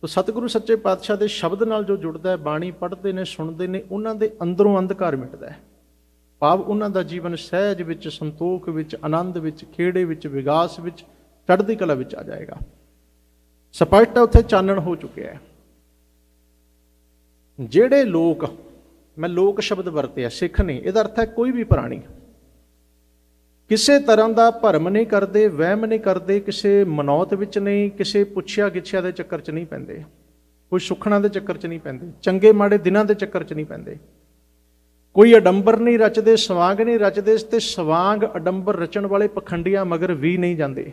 ਤੋ ਸਤਿਗੁਰੂ ਸੱਚੇ ਪਾਤਸ਼ਾਹ ਦੇ ਸ਼ਬਦ ਨਾਲ ਜੋ ਜੁੜਦਾ ਹੈ, ਬਾਣੀ ਪੜ੍ਹਦੇ ਨੇ, ਸੁਣਦੇ ਨੇ, ਉਹਨਾਂ ਦੇ ਅੰਦਰੋਂ ਅੰਧਕਾਰ ਮਿਟਦਾ ਹੈ। ਭਾਵ ਉਹਨਾਂ ਦਾ ਜੀਵਨ ਸਹਿਜ ਵਿੱਚ, ਸੰਤੋਖ ਵਿੱਚ, ਆਨੰਦ ਵਿੱਚ, ਖੇੜੇ ਵਿੱਚ, ਵਿਗਾਸ ਵਿੱਚ, ਚੜ੍ਹਦੀ ਕਲਾ ਵਿੱਚ ਆ ਜਾਏਗਾ। ਸਪਸ਼ਟ ਹੈ, ਉੱਥੇ ਚਾਨਣ ਹੋ ਚੁੱਕਿਆ ਹੈ। ਜਿਹੜੇ ਲੋਕ, ਮੈਂ ਲੋਕ ਸ਼ਬਦ ਵਰਤਿਆ, ਸਿੱਖ ਨੇ, ਇਹਦਾ ਅਰਥ ਹੈ ਕੋਈ ਵੀ ਪ੍ਰਾਣੀ। ਕਿਸੇ ਤਰ੍ਹਾਂ ਦਾ ਭਰਮ ਨਹੀਂ ਕਰਦੇ, ਵਹਿਮ ਨਹੀਂ ਕਰਦੇ, ਕਿਸੇ ਮਨੌਤ ਵਿੱਚ ਨਹੀਂ, ਕਿਸੇ ਪੁੱਛਿਆ ਗਿੱਛਿਆ ਦੇ ਚੱਕਰ 'ਚ ਨਹੀਂ ਪੈਂਦੇ। ਕੋਈ ਸੁਖਣਾ ਦੇ ਚੱਕਰ 'ਚ ਨਹੀਂ ਪੈਂਦੇ, ਚੰਗੇ ਮਾੜੇ ਦਿਨਾਂ ਦੇ ਚੱਕਰ 'ਚ ਨਹੀਂ ਪੈਂਦੇ। ਕੋਈ ਅਡੰਬਰ ਨਹੀਂ ਰਚਦੇ, ਸਵਾਂਗ ਨਹੀਂ ਰਚਦੇ ਤੇ ਸਵਾਂਗ ਅਡੰਬਰ ਰਚਣ ਵਾਲੇ ਪਖੰਡੀਆਂ ਮਗਰ ਵੀ ਨਹੀਂ ਜਾਂਦੇ।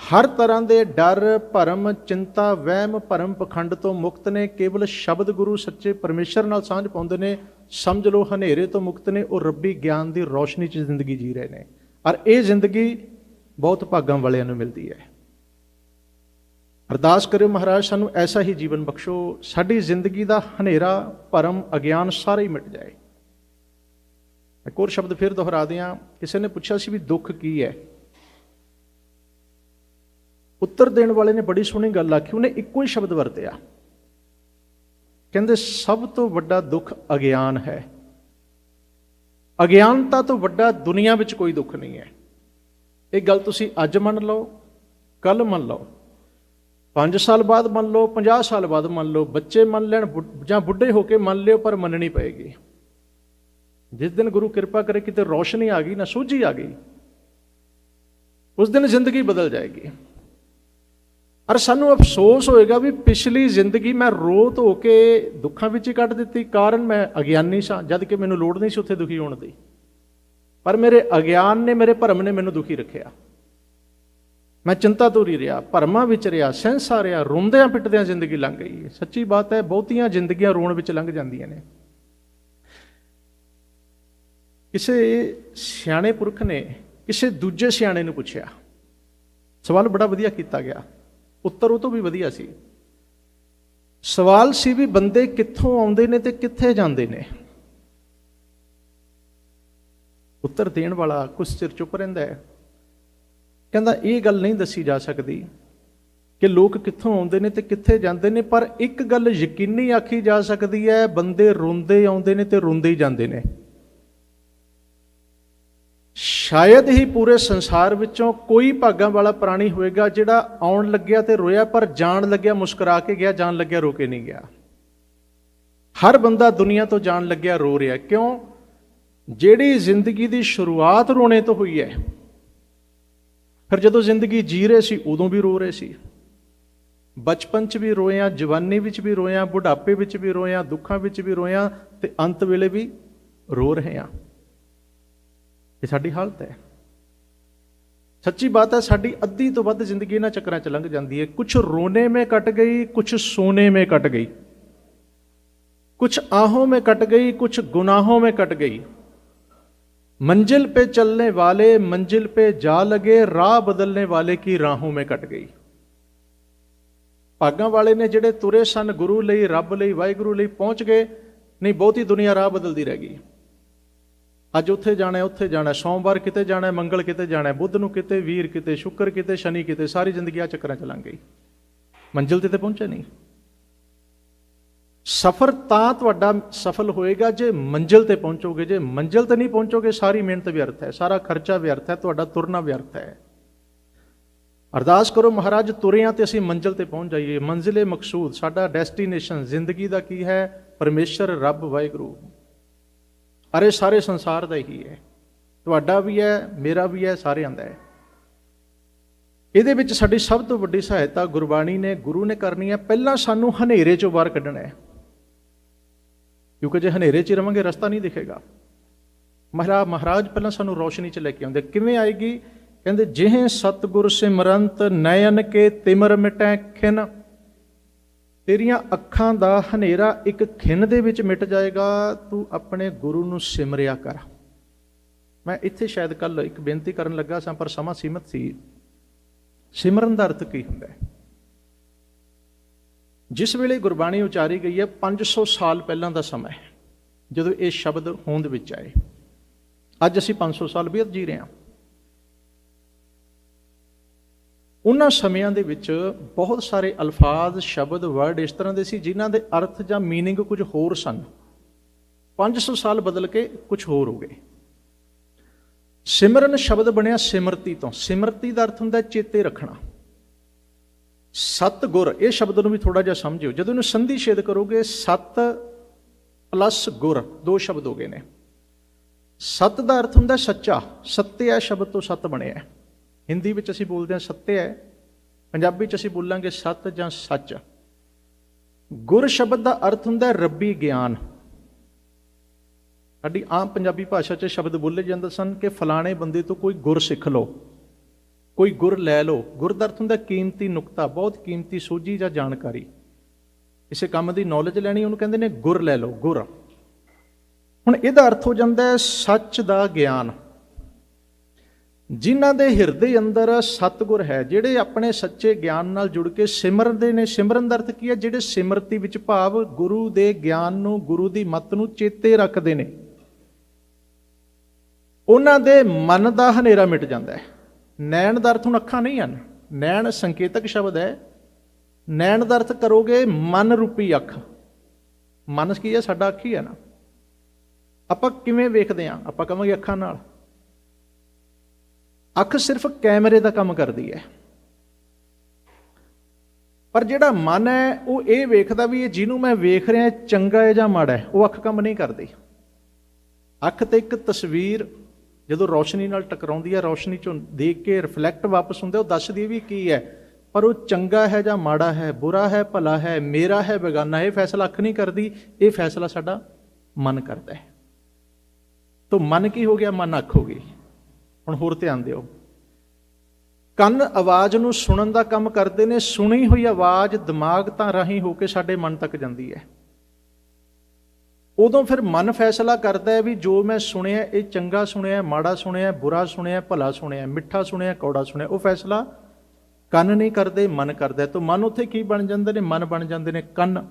ਹਰ ਤਰ੍ਹਾਂ ਦੇ ਡਰ, ਭਰਮ, ਚਿੰਤਾ, ਵਹਿਮ, ਭਰਮ ਪਖੰਡ ਤੋਂ ਮੁਕਤ ਨੇ, ਕੇਵਲ ਸ਼ਬਦ ਗੁਰੂ ਸੱਚੇ ਪਰਮੇਸ਼ਰ ਨਾਲ ਸਾਂਝ ਪਾਉਂਦੇ ਨੇ ਸਮਝ ਲਓ, ਹਨੇਰੇ ਤੋਂ ਮੁਕਤ ਨੇ, ਉਹ ਰੱਬੀ ਗਿਆਨ ਦੀ ਰੋਸ਼ਨੀ 'ਚ ਜ਼ਿੰਦਗੀ ਜੀ ਰਹੇ ਨੇ। ਔਰ ਇਹ ਜ਼ਿੰਦਗੀ ਬਹੁਤ ਭਾਗਾਂ ਵਾਲਿਆਂ ਨੂੰ ਮਿਲਦੀ ਹੈ। ਅਰਦਾਸ ਕਰਿਓ ਮਹਾਰਾਜ, ਸਾਨੂੰ ਐਸਾ ਹੀ ਜੀਵਨ ਬਖਸ਼ੋ, ਸਾਡੀ ਜ਼ਿੰਦਗੀ ਦਾ ਹਨੇਰਾ, ਭਰਮ, ਅਗਿਆਨ ਸਾਰੇ ਹੀ ਮਿਟ ਜਾਏ। ਇੱਕ ਹੋਰ ਸ਼ਬਦ ਫਿਰ ਦੁਹਰਾ ਦਿਆਂ। ਕਿਸੇ ਨੇ ਪੁੱਛਿਆ ਸੀ ਵੀ ਦੁੱਖ ਕੀ ਹੈ? ਉੱਤਰ ਦੇਣ ਵਾਲੇ ਨੇ ਬੜੀ ਸੋਹਣੀ ਗੱਲ ਆਖੀ, ਉਹਨੇ ਇੱਕੋ ਹੀ ਸ਼ਬਦ ਵਰਤਿਆ। ਕਹਿੰਦੇ, ਸਭ ਤੋਂ ਵੱਡਾ ਦੁੱਖ ਅਗਿਆਨ ਹੈ। ਅਗਿਆਨਤਾ ਤੋਂ ਵੱਡਾ ਦੁਨੀਆ ਵਿੱਚ ਕੋਈ ਦੁੱਖ ਨਹੀਂ ਹੈ। ਇਹ ਗੱਲ ਤੁਸੀਂ ਅੱਜ ਮੰਨ ਲਓ, ਕੱਲ ਮੰਨ ਲਓ 5 ਸਾਲ ਬਾਅਦ ਮੰਨ ਲਓ 50 ਸਾਲ ਬਾਅਦ ਮੰਨ ਲਓ, ਬੱਚੇ ਮੰਨ ਲੈਣ, ਬੁੱਢ- ਜਾਂ ਬੁੱਢੇ ਹੋ ਕੇ ਮੰਨ ਲਿਓ, ਪਰ ਮੰਨਣੀ ਪਏਗੀ। ਜਿਸ ਦਿਨ ਗੁਰੂ ਕਿਰਪਾ ਕਰੇ, ਕਿਤੇ ਰੋਸ਼ਨੀ ਆ ਗਈ, ਨਾ ਸੂਝੀ ਆ ਗਈ, ਉਸ ਦਿਨ ਜ਼ਿੰਦਗੀ ਬਦਲ ਜਾਏਗੀ। ਔਰ ਸਾਨੂੰ ਅਫਸੋਸ ਹੋਏਗਾ ਵੀ ਪਿਛਲੀ ਜ਼ਿੰਦਗੀ ਮੈਂ ਰੋ ਧੋ ਕੇ ਦੁੱਖਾਂ ਵਿੱਚ ਹੀ ਕੱਢ ਦਿੱਤੀ, ਕਾਰਨ ਮੈਂ ਅਗਿਆਨੀ ਸਾਂ, ਜਦ ਕਿ ਮੈਨੂੰ ਲੋੜ ਨਹੀਂ ਸੀ ਉੱਥੇ ਦੁਖੀ ਹੋਣ ਦੀ। ਪਰ ਮੇਰੇ ਅਗਿਆਨ ਨੇ, ਮੇਰੇ ਭਰਮ ਨੇ ਮੈਨੂੰ ਦੁਖੀ ਰੱਖਿਆ। ਮੈਂ ਚਿੰਤਾ ਤੋਰੀ ਰਿਹਾ, ਭਰਮਾਂ ਵਿੱਚ ਰਿਹਾ, ਸਹਿੰਸਾ ਰਿਹਾ, ਰੋਂਦਿਆਂ ਪਿੱਟਦਿਆਂ ਜ਼ਿੰਦਗੀ ਲੰਘ ਗਈ ਸੱਚੀ ਬਾਤ ਹੈ, ਬਹੁਤੀਆਂ ਜ਼ਿੰਦਗੀਆਂ ਰੋਣ ਵਿੱਚ ਲੰਘ ਜਾਂਦੀਆਂ ਨੇ। ਕਿਸੇ ਸਿਆਣੇ ਪੁਰਖ ਨੇ ਕਿਸੇ ਦੂਜੇ ਸਿਆਣੇ ਨੂੰ ਪੁੱਛਿਆ। ਸਵਾਲ ਬੜਾ ਵਧੀਆ ਕੀਤਾ ਗਿਆ। ਉੱਤਰ ਉਹ ਤੋਂ ਵੀ ਵਧੀਆ ਸੀ। ਸਵਾਲ ਸੀ ਵੀ ਬੰਦੇ ਕਿੱਥੋਂ ਆਉਂਦੇ ਨੇ ਤੇ ਕਿੱਥੇ ਜਾਂਦੇ ਨੇ। ਉੱਤਰ ਦੇਣ ਵਾਲਾ ਕੁਝ ਚਿਰ ਚੁੱਪ ਰਹਿੰਦਾ ਹੈ। ਕਹਿੰਦਾ, ਇਹ ਗੱਲ ਨਹੀਂ ਦੱਸੀ ਜਾ ਸਕਦੀ ਕਿ ਲੋਕ ਕਿੱਥੋਂ ਆਉਂਦੇ ਨੇ ਤੇ ਕਿੱਥੇ ਜਾਂਦੇ ਨੇ, ਪਰ ਇੱਕ ਗੱਲ ਯਕੀਨੀ ਆਖੀ ਜਾ ਸਕਦੀ ਹੈ, ਬੰਦੇ ਰੋਂਦੇ ਆਉਂਦੇ ਨੇ ਤੇ ਰੋਂਦੇ ਹੀ ਜਾਂਦੇ ਨੇ। ਸ਼ਾਇਦ ਹੀ ਪੂਰੇ ਸੰਸਾਰ ਵਿੱਚੋਂ ਕੋਈ ਭਾਗਾਂ ਵਾਲਾ ਪ੍ਰਾਣੀ ਹੋਵੇਗਾ ਜਿਹੜਾ ਆਉਣ ਲੱਗਿਆ ਤੇ ਰੋਇਆ, ਪਰ ਜਾਣ ਲੱਗਿਆ, ਮੁਸਕਰਾ ਕੇ ਗਿਆ, ਜਾਣ ਲੱਗਿਆ, ਰੋ ਕੇ ਨਹੀਂ ਗਿਆ। ਹਰ ਬੰਦਾ ਦੁਨੀਆ ਤੋਂ ਜਾਣ ਲੱਗਿਆ, ਰੋ ਰਿਹਾ। ਕਿਉਂ? ਜਿਹੜੀ ਜ਼ਿੰਦਗੀ ਦੀ ਸ਼ੁਰੂਆਤ ਰੋਣੇ ਤੋਂ ਹੋਈ ਹੈ, ਫਿਰ ਜਦੋਂ ਜ਼ਿੰਦਗੀ ਜੀ ਰਹੇ ਸੀ, ਉਦੋਂ ਵੀ ਰੋ ਰਹੇ ਸੀ। ਬਚਪਨ 'ਚ ਵੀ ਰੋਇਆ ਜਵਾਨੀ ਵਿੱਚ ਵੀ ਰੋਇਆ ਬੁਢਾਪੇ ਵਿੱਚ ਵੀ ਰੋਇਆਂ ਦੁੱਖਾਂ ਵਿੱਚ ਵੀ ਰੋਇਆ ਤੇ ਅੰਤ ਵੇਲੇ ਵੀ ਰੋ ਰਹੇ ਹਾਂ। ਇਹ ਸਾਡੀ ਹਾਲਤ ਹੈ ਸੱਚੀ ਬਾਤ ਹੈ ਸਾਡੀ ਅੱਧੀ ਤੋਂ ਵੱਧ ਜ਼ਿੰਦਗੀ ਇਹਨਾਂ ਚੱਕਰਾਂ 'ਚ ਲੰਘ ਜਾਂਦੀ ਹੈ ਕੁਝ ਰੋਨੇ ਮੇ ਕੱਟ ਗਈ ਕੁਝ ਸੋਨੇ ਮੇ ਕੱਟ ਗਈ कुछ आहों में कट गई कुछ गुनाहों में कट गई मंजिल पे चलने वाले मंजिल पे जा लगे राह बदलने वाले की राहों में कट गई ਭਾਗਾਂ ਵਾਲੇ ਨੇ ਜਿਹੜੇ ਤੁਰੇ ਸਨ ਗੁਰੂ ਲਈ ਰੱਬ ਲਈ ਵਾਹਿਗੁਰੂ ਲਈ ਪਹੁੰਚ ਗਏ ਨਹੀਂ ਬਹੁਤੀ ਦੁਨੀਆ ਰਾਹ ਬਦਲਦੀ ਰਹਿ ਗਈ ਅੱਜ ਉੱਥੇ ਜਾਣਾ ਉੱਥੇ ਜਾਣਾ ਸੋਮਵਾਰ ਕਿਤੇ ਜਾਣਾ ਮੰਗਲ ਕਿਤੇ ਜਾਣਾ ਬੁੱਧ ਨੂੰ ਕਿਤੇ, ਵੀਰ ਕਿਤੇ, ਸ਼ੁੱਕਰ ਕਿਤੇ, ਸ਼ਨੀ ਕਿਤੇ, ਸਾਰੀ ਜ਼ਿੰਦਗੀ ਆ ਚੱਕਰਾਂ ਚ ਲੰਘ ਗਈ। ਮੰਜ਼ਿਲ ਤੇ ਤੇ ਪਹੁੰਚੇ ਨਹੀਂ। ਸਫਰ ਤਾਂ ਤੁਹਾਡਾ ਸਫਲ ਹੋਏਗਾ ਜੇ ਮੰਜ਼ਿਲ ਤੇ ਪਹੁੰਚੋਗੇ, ਜੇ ਮੰਜ਼ਿਲ ਤੇ ਨਹੀਂ ਪਹੁੰਚੋਗੇ, ਸਾਰੀ ਮਿਹਨਤ ਵਿਅਰਥ ਹੈ, ਸਾਰਾ ਖਰਚਾ ਵਿਅਰਥ ਹੈ, ਤੁਹਾਡਾ ਤੁਰਨਾ ਵਿਅਰਥ ਹੈ। ਅਰਦਾਸ ਕਰੋ ਮਹਾਰਾਜ ਤੁਰਿਆਂ ਤੇ ਅਸੀਂ ਮੰਜ਼ਿਲ ਤੇ ਪਹੁੰਚ ਜਾਈਏ। ਮੰਜ਼ਿਲੇ ਮਕਸੂਦ, ਸਾਡਾ ਡੈਸਟੀਨੇਸ਼ਨ ਜ਼ਿੰਦਗੀ ਦਾ ਕੀ ਹੈ? ਪਰਮੇਸ਼ਰ, ਰੱਬ, ਵਾਹਿਗੁਰੂ। ਅਰੇ ਸਾਰੇ ਸੰਸਾਰ ਦਾ ਹੀ ਹੈ। ਤੁਹਾਡਾ ਵੀ ਹੈ, ਮੇਰਾ ਵੀ ਹੈ, ਸਾਰਿਆਂ ਦਾ ਹੈ। ਇਹਦੇ ਵਿੱਚ ਸਾਡੀ ਸਭ ਤੋਂ ਵੱਡੀ ਸਹਾਇਤਾ ਗੁਰਬਾਣੀ ਨੇ, ਗੁਰੂ ਨੇ ਕਰਨੀ ਹੈ। ਪਹਿਲਾਂ ਸਾਨੂੰ ਹਨੇਰੇ ਚੋਂ ਬਾਹਰ ਕੱਢਣਾ ਹੈ। ਕਿਉਂਕਿ ਜੇ ਹਨੇਰੇ 'ਚ ਹੀ ਰਵਾਂਗੇ, ਰਸਤਾ ਨਹੀਂ ਦਿਖੇਗਾ। ਮਹਾਰਾਜ ਮਹਾਰਾਜ ਪਹਿਲਾਂ ਸਾਨੂੰ ਰੋਸ਼ਨੀ 'ਚ ਲੈ ਕੇ ਆਉਂਦੇ। ਕਿਵੇਂ ਆਏਗੀ? ਕਹਿੰਦੇ, ਜਿਹੇ ਸਤਗੁਰ ਸਿਮਰੰਤ ਨਯਨ ਕੇ ਤਿਮਰ ਮਿਟੈ ਖਿਨ। ਤੇਰੀਆਂ ਅੱਖਾਂ ਦਾ ਹਨੇਰਾ ਇੱਕ ਖਿੰਨ ਦੇ ਵਿੱਚ ਮਿਟ ਜਾਏਗਾ, ਤੂੰ ਆਪਣੇ ਗੁਰੂ ਨੂੰ ਸਿਮਰਿਆ ਕਰ। ਮੈਂ ਇੱਥੇ ਸ਼ਾਇਦ ਕੱਲ ਇੱਕ ਬੇਨਤੀ ਕਰਨ ਲੱਗਾ ਸਾਂ, ਪਰ ਸਮਾਂ ਸੀਮਤ ਸੀ। ਸਿਮਰਨ ਦਾ ਅਰਥ ਕੀ ਹੁੰਦਾ ਹੈ? ਜਿਸ ਵੇਲੇ ਗੁਰਬਾਣੀ ਉਚਾਰੀ ਗਈ ਹੈ 500 ਸਾਲ ਪਹਿਲਾਂ ਦਾ ਸਮਾਂ ਹੈ, ਜਦੋਂ ਇਹ ਸ਼ਬਦ ਹੋਂਦ ਵਿੱਚ ਆਏ। ਅੱਜ ਅਸੀਂ 500 ਸਾਲ ਬੀਤ ਜੀ ਰਹੇ ਹਾਂ। ਉਹਨਾਂ ਸਮਿਆਂ ਦੇ ਵਿੱਚ ਬਹੁਤ ਸਾਰੇ ਅਲਫਾਜ਼ ਸ਼ਬਦ ਵਰਡ ਇਸ ਤਰ੍ਹਾਂ ਦੇ ਸੀ ਜਿਨ੍ਹਾਂ ਦੇ ਅਰਥ ਜਾਂ मीनिंग ਕੁਝ ਹੋਰ ਸਨ 500 ਸਾਲ ਬਦਲ ਕੇ ਕੁਝ ਹੋਰ ਹੋ ਗਏ ਸਿਮਰਨ ਸ਼ਬਦ ਬਣਿਆ ਸਿਮਰਤੀ ਤੋਂ ਸਿਮਰਤੀ ਦਾ ਅਰਥ ਹੁੰਦਾ ਹੈ ਚੇਤੇ ਰੱਖਣਾ ਸਤ ਗੁਰ ਇਹ ਸ਼ਬਦ ਨੂੰ ਵੀ ਥੋੜਾ ਜਿਹਾ ਸਮਝਿਓ ਜਦੋਂ ਇਹਨੂੰ ਸੰਧੀ ਛੇਦ ਕਰੋਗੇ ਸਤ ਪਲੱਸ ਗੁਰ ਦੋ ਸ਼ਬਦ ਹੋ ਗਏ ਨੇ ਸਤ ਦਾ ਅਰਥ ਹੁੰਦਾ ਹੈ ਸੱਚਾ ਸੱਤਿਆ ਸ਼ਬਦ ਤੋਂ ਸਤ ਬਣਿਆ ਹੈ ਹਿੰਦੀ ਵਿੱਚ ਅਸੀਂ ਬੋਲਦੇ ਹਾਂ ਸੱਤਿਆ ਹੈ, ਪੰਜਾਬੀ ਚ ਅਸੀਂ ਬੋਲਾਂਗੇ ਸੱਤ ਜਾਂ ਸੱਚ। ਗੁਰ ਸ਼ਬਦ ਦਾ ਅਰਥ ਹੁੰਦਾ ਹੈ ਰੱਬੀ ਗਿਆਨ। ਸਾਡੀ ਆਮ ਪੰਜਾਬੀ ਭਾਸ਼ਾ 'ਚ ਸ਼ਬਦ ਬੋਲੇ ਜਾਂਦੇ ਸਨ ਕਿ ਫਲਾਣੇ ਬੰਦੇ ਤੋਂ ਕੋਈ ਗੁਰ ਸਿੱਖ ਲਓ, ਕੋਈ ਗੁਰ ਲੈ ਲਓ। ਗੁਰ ਦਾ ਅਰਥ ਹੁੰਦਾ ਕੀਮਤੀ ਨੁਕਤਾ, ਬਹੁਤ ਕੀਮਤੀ ਸੋਝੀ ਜਾਂ ਜਾਣਕਾਰੀ। ਕਿਸੇ ਕੰਮ ਦੀ ਨੌਲੇਜ ਲੈਣੀ, ਉਹਨੂੰ ਕਹਿੰਦੇ ਨੇ ਗੁਰ ਲੈ ਲਓ, ਗੁਰ। ਹੁਣ ਇਹਦਾ ਅਰਥ ਹੋ ਜਾਂਦਾ ਹੈ ਸੱਚ ਦਾ ਗਿਆਨ। ਜਿਨ੍ਹਾਂ ਦੇ ਹਿਰਦੇ ਅੰਦਰ ਸਤਗੁਰ ਹੈ, ਜਿਹੜੇ ਆਪਣੇ ਸੱਚੇ ਗਿਆਨ ਨਾਲ ਜੁੜ ਕੇ ਸਿਮਰਦੇ ਨੇ। ਸਿਮਰਨ ਦਾ ਅਰਥ ਕੀ ਹੈ? ਜਿਹੜੇ ਸਿਮਰਤੀ ਵਿੱਚ ਭਾਵ ਗੁਰੂ ਦੇ ਗਿਆਨ ਨੂੰ, ਗੁਰੂ ਦੀ ਮੱਤ ਨੂੰ ਚੇਤੇ ਰੱਖਦੇ ਨੇ। ਉਹਨਾਂ ਦੇ ਮਨ ਦਾ ਹਨੇਰਾ ਮਿਟ ਜਾਂਦਾ ਹੈ। ਨੈਣ ਦਾ ਅਰਥ ਹੁਣ ਅੱਖਾਂ ਨਹੀਂ ਹਨ। ਨੈਣ ਸੰਕੇਤਕ ਸ਼ਬਦ ਹੈ। ਨੈਣ ਦਾ ਅਰਥ ਕਰੋਗੇ ਮਨ ਰੂਪੀ ਅੱਖ। ਮਨ ਕੀ ਹੈ? ਸਾਡਾ ਅੱਖ ਹੀ ਹੈ ਨਾ। ਆਪਾਂ ਕਿਵੇਂ ਵੇਖਦੇ ਹਾਂ? ਆਪਾਂ ਕਹਾਂਗੇ ਅੱਖਾਂ ਨਾਲ। ਅੱਖ ਸਿਰਫ ਕੈਮਰੇ ਦਾ ਕੰਮ ਕਰਦੀ ਹੈ। ਪਰ ਜਿਹੜਾ ਮਨ ਹੈ, ਉਹ ਇਹ ਵੇਖਦਾ ਵੀ ਇਹ ਜਿਹਨੂੰ ਮੈਂ ਵੇਖ ਰਿਹਾ ਚੰਗਾ ਹੈ ਜਾਂ ਮਾੜਾ ਹੈ, ਉਹ ਅੱਖ ਕੰਮ ਨਹੀਂ ਕਰਦੀ। ਅੱਖ ਤੇ ਇੱਕ ਤਸਵੀਰ ਜਦੋਂ ਰੌਸ਼ਨੀ ਨਾਲ ਟਕਰਾਉਂਦੀ ਹੈ, ਰੌਸ਼ਨੀ ਚੋਂ ਦੇਖ ਕੇ ਰਿਫਲੈਕਟ ਵਾਪਸ ਹੁੰਦਾ ਉਹ ਦੱਸਦੀ ਵੀ ਕੀ ਹੈ। ਪਰ ਉਹ ਚੰਗਾ ਹੈ ਜਾਂ ਮਾੜਾ ਹੈ, ਬੁਰਾ ਹੈ, ਭਲਾ ਹੈ, ਮੇਰਾ ਹੈ, ਬੇਗਾਨਾ ਇਹ ਫੈਸਲਾ ਅੱਖ ਨਹੀਂ ਕਰਦੀ, ਇਹ ਫੈਸਲਾ ਸਾਡਾ ਮਨ ਕਰਦਾ ਹੈ। ਤੋਂ ਮਨ ਕੀ ਹੋ ਗਿਆ? ਮਨ ਅੱਖ ਹੋ ਗਈ। ਹੁਣ ਹੋਰ ਧਿਆਨ ਦਿਓ। ਕੰਨ ਆਵਾਜ਼ ਨੂੰ ਸੁਣਨ ਦਾ ਕੰਮ ਕਰਦੇ ਨੇ, ਸੁਣੀ ਹੋਈ ਆਵਾਜ਼ ਦਿਮਾਗ ਤਾਂ ਰਾਹੀਂ ਹੋ ਕੇ ਸਾਡੇ ਮਨ ਤੱਕ ਜਾਂਦੀ ਹੈ। ਉਦੋਂ ਫਿਰ ਮਨ ਫੈਸਲਾ ਕਰਦਾ ਹੈ ਵੀ ਜੋ ਮੈਂ ਸੁਣਿਆ, ਇਹ ਚੰਗਾ ਸੁਣਿਆ, ਮਾੜਾ ਸੁਣਿਆ, ਬੁਰਾ ਸੁਣਿਆ, ਭਲਾ ਸੁਣਿਆ, ਮਿੱਠਾ ਸੁਣਿਆ, ਕੌੜਾ ਸੁਣਿਆ, ਉਹ ਫੈਸਲਾ ਕੰਨ ਨਹੀਂ ਕਰਦੇ, ਮਨ ਕਰਦਾ ਹੈ। ਤਾਂ ਮਨ ਉੱਥੇ ਕੀ ਬਣ ਜਾਂਦੇ ਨੇ? ਮਨ ਬਣ ਜਾਂਦੇ ਨੇ ਕੰਨ।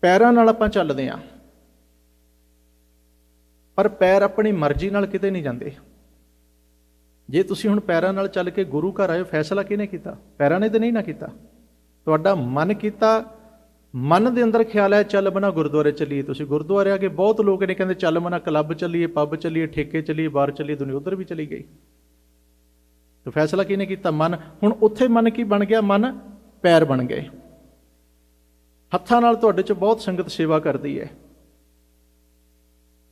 ਪੈਰਾਂ ਨਾਲ ਆਪਾਂ ਚੱਲਦੇ ਆਂ ਪਰ ਪੈਰ ਆਪਣੀ ਮਰਜ਼ੀ ਨਾਲ ਕਿਤੇ ਨਹੀਂ ਜਾਂਦੇ। ਜੇ ਤੁਸੀਂ ਹੁਣ ਪੈਰਾਂ ਨਾਲ ਚੱਲ ਕੇ ਗੁਰੂ ਘਰ ਆਏ ਫੈਸਲਾ ਕਿਹਨੇ ਕੀਤਾ? ਪੈਰਾਂ ਨੇ ਤੇ ਨਹੀਂ ਨਾ ਕੀਤਾ। ਤੁਹਾਡਾ ਮਨ ਕੀਤਾ, ਮਨ ਦੇ ਅੰਦਰ ਖਿਆਲ ਹੈ, ਚੱਲ ਬਣਾ ਗੁਰਦੁਆਰੇ ਚੱਲੀਏ। ਤੁਸੀਂ ਗੁਰਦੁਆਰੇ ਆ ਕੇ ਬਹੁਤ ਲੋਕ ਨੇ ਕਹਿੰਦੇ, ਚੱਲ ਬਣਾ ਕਲੱਬ ਚੱਲੀਏ, ਪੱਬ ਚੱਲੀਏ, ਠੇਕੇ ਚੱਲੀਏ ਬਾਹਰ ਚੱਲੀਏ, ਦੁਨੀਆ ਉਧਰ ਵੀ ਚਲੀ ਗਈ। ਤੇ ਫੈਸਲਾ ਕਿਹਨੇ ਕੀਤਾ? ਮਨ। ਹੁਣ ਉੱਥੇ ਮਨ ਕੀ ਬਣ ਗਿਆ? ਮਨ ਪੈਰ ਬਣ ਗਏ। ਹੱਥਾਂ ਨਾਲ ਤੁਹਾਡੇ ਚ ਬਹੁਤ ਸੰਗਤ ਸੇਵਾ ਕਰਦੀ ਹੈ।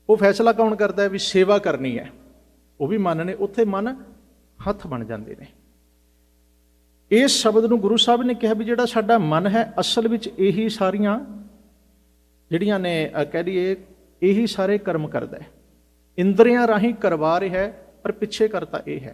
ਉਹ ਫੈਸਲਾ ਕੌਣ ਕਰਦਾ ਹੈ? ਵੀ ਸੇਵਾ ਕਰਨੀ ਹੈ। ਉਹ ਵੀ ਮਨ ਨੇ, ਉੱਥੇ ਮਨ ਹੱਥ ਬਣ ਜਾਂਦੇ ਨੇ। ਇਸ ਸ਼ਬਦ ਨੂੰ ਗੁਰੂ ਸਾਹਿਬ ਨੇ ਕਿਹਾ ਵੀ ਜਿਹੜਾ ਸਾਡਾ ਮਨ ਹੈ, ਅਸਲ ਵਿੱਚ ਇਹੀ ਸਾਰੀਆਂ ਜਿਹੜੀਆਂ ਨੇ ਕਹਿ ਲਈਏ, ਇਹੀ ਸਾਰੇ ਕਰਮ ਕਰਦਾ ਹੈ। ਇੰਦਰੀਆਂ ਰਾਹੀਂ ਕਰਵਾ ਰਿਹਾ ਹੈ, ਪਰ ਪਿੱਛੇ ਕਰਤਾ ਇਹ ਹੈ।